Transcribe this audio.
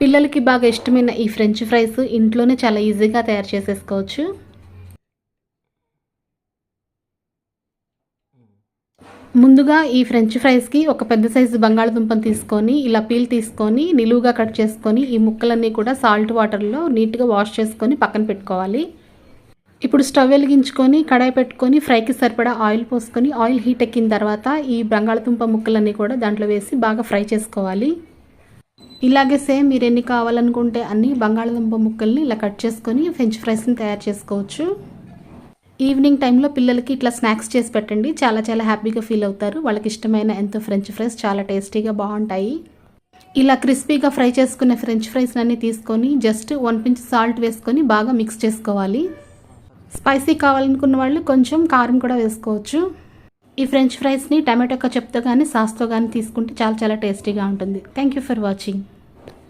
పిల్లలకి బాగా ఇష్టమైన ఈ ఫ్రెంచ్ ఫ్రైస్ ఇంట్లోనే చాలా ఈజీగా తయారు చేసేసుకోవచ్చు. ముందుగా ఈ ఫ్రెంచ్ ఫ్రైస్కి ఒక పెద్ద సైజు బంగాళదుంపను తీసుకొని ఇలా పీల్ తీసుకొని నిలువుగా కట్ చేసుకొని ఈ ముక్కలన్నీ కూడా సాల్ట్ వాటర్లో నీట్గా వాష్ చేసుకొని పక్కన పెట్టుకోవాలి. ఇప్పుడు స్టవ్ వెలిగించుకొని కడాయి పెట్టుకొని ఫ్రైకి సరిపడా ఆయిల్ పోసుకొని ఆయిల్ హీట్ ఎక్కిన తర్వాత ఈ బంగాళదుంప ముక్కలన్నీ కూడా దాంట్లో వేసి బాగా ఫ్రై చేసుకోవాలి. ఇలాగే సేమ్ మీరు ఎన్ని కావాలనుకుంటే అన్ని బంగాళదుంప ముక్కల్ని ఇలా కట్ చేసుకొని ఫ్రెంచ్ ఫ్రైస్ని తయారు చేసుకోవచ్చు. ఈవినింగ్ టైంలో పిల్లలకి ఇట్లా స్నాక్స్ చేసి పెట్టండి. చాలా చాలా హ్యాపీగా ఫీల్ అవుతారు. వాళ్ళకి ఇష్టమైన ఎంతో ఫ్రెంచ్ ఫ్రైస్ చాలా టేస్టీగా బాగుంటాయి. ఇలా క్రిస్పీగా ఫ్రై చేసుకున్న ఫ్రెంచ్ ఫ్రైస్ అన్ని తీసుకొని జస్ట్ వన్ పించ్ సాల్ట్ వేసుకొని బాగా మిక్స్ చేసుకోవాలి. స్పైసీ కావాలనుకున్న వాళ్ళు కొంచెం కారం కూడా వేసుకోవచ్చు. ఈ ఫ్రెంచ్ ఫ్రైస్ని టమాటో కచప్తో కానీ సాస్తో కానీ తీసుకుంటే చాలా చాలా టేస్టీగా ఉంటుంది. Thank you for watching